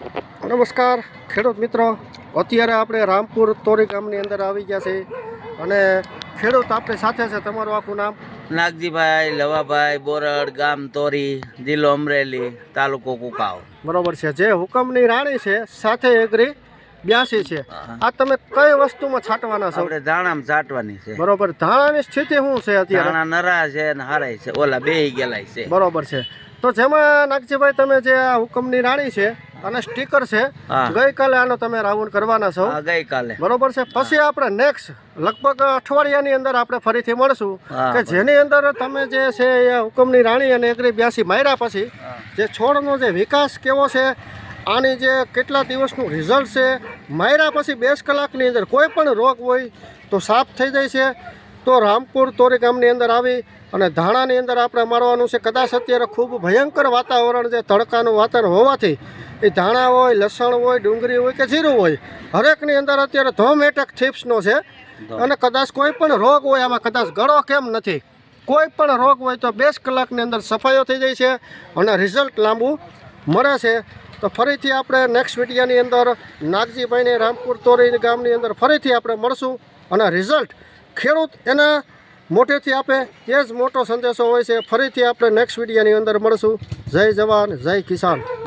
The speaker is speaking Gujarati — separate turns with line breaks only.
નમસ્કાર ખેડૂત મિત્રો. અત્યારે આપણે રામપુર તોરી ગામની અંદર આવી ગયા છે અને ખેડૂત આપણી સાથે છે. તમારું આખું નામ?
નાગજીભાઈ લવાભાઈ બોરડ ગામ તોરી જિલ્લો અમરેલી તાલુકો કુકાવ.
બરોબર છે. જે હુકમની રાણી છે સાથે એગ્રી બ્યાસી છે. આ તમે કઈ વસ્તુમાં છાંટવાના છો?
આપણે ધાણામાં છાંટવાની છે.
બરોબર. ધાણાની સ્થિતિ શું છે અત્યારે?
ધાણા નરા છે ને હારાય છે. ઓલા બે ગેલાય છે.
બરોબર છે. તો જેમાં નાગજીભાઈ તમે જે આ હુકમની રાણી છે અને સ્ટીકર છે. ગઈકાલે આનો તમે રાઉન્ડ કરવાના છો.
ગઈકાલે.
બરોબર છે? પછી આપણે નેક્સ્ટ લગભગ અઠવાડિયાની અંદર આપણે ફરીથી મળશું. કે જેની અંદર તમે જે છે એ હુકમની રાણી અને એકરી બ્યાસી માર્યા પછી જે છોડનો જે વિકાસ કેવો છે આની જે કેટલા દિવસનું રિઝલ્ટ છે માર્યા પછી બેસ કલાકની અંદર કોઈ પણ રોગ હોય તો સાફ થઈ જાય છે. તો રામપુર તોરી ગામની અંદર આવી અને ધાણાની અંદર આપણે મારવાનું છે. કદાચ અત્યારે ખૂબ ભયંકર વાતાવરણ છે તડકાનું વાતાવરણ હોવાથી. એ ધાણા હોય લસણ હોય ડુંગળી હોય કે જીરું હોય હરેકની અંદર અત્યારે ધોમ એટેક થીપ્સનો છે. અને કદાચ કોઈ પણ રોગ હોય આમાં કદાચ ગળો કેમ નથી. કોઈ પણ રોગ હોય તો બેસ કલાકની અંદર સફાઈઓ થઈ જાય છે અને રિઝલ્ટ લાંબુ મળે છે. તો ફરીથી આપણે નેક્સ્ટ વિડીયાની અંદર નાગજીભાઈને રામપુર તોરી ગામની અંદર ફરીથી આપણે મળશું અને રિઝલ્ટ ખેડૂત એના મોટેથી આપે. એ જ મોટો સંદેશો હોય છે. ફરીથી આપણે નેક્સ્ટ વિડીયોની અંદર મળશું. જય જવાન, જય કિસાન.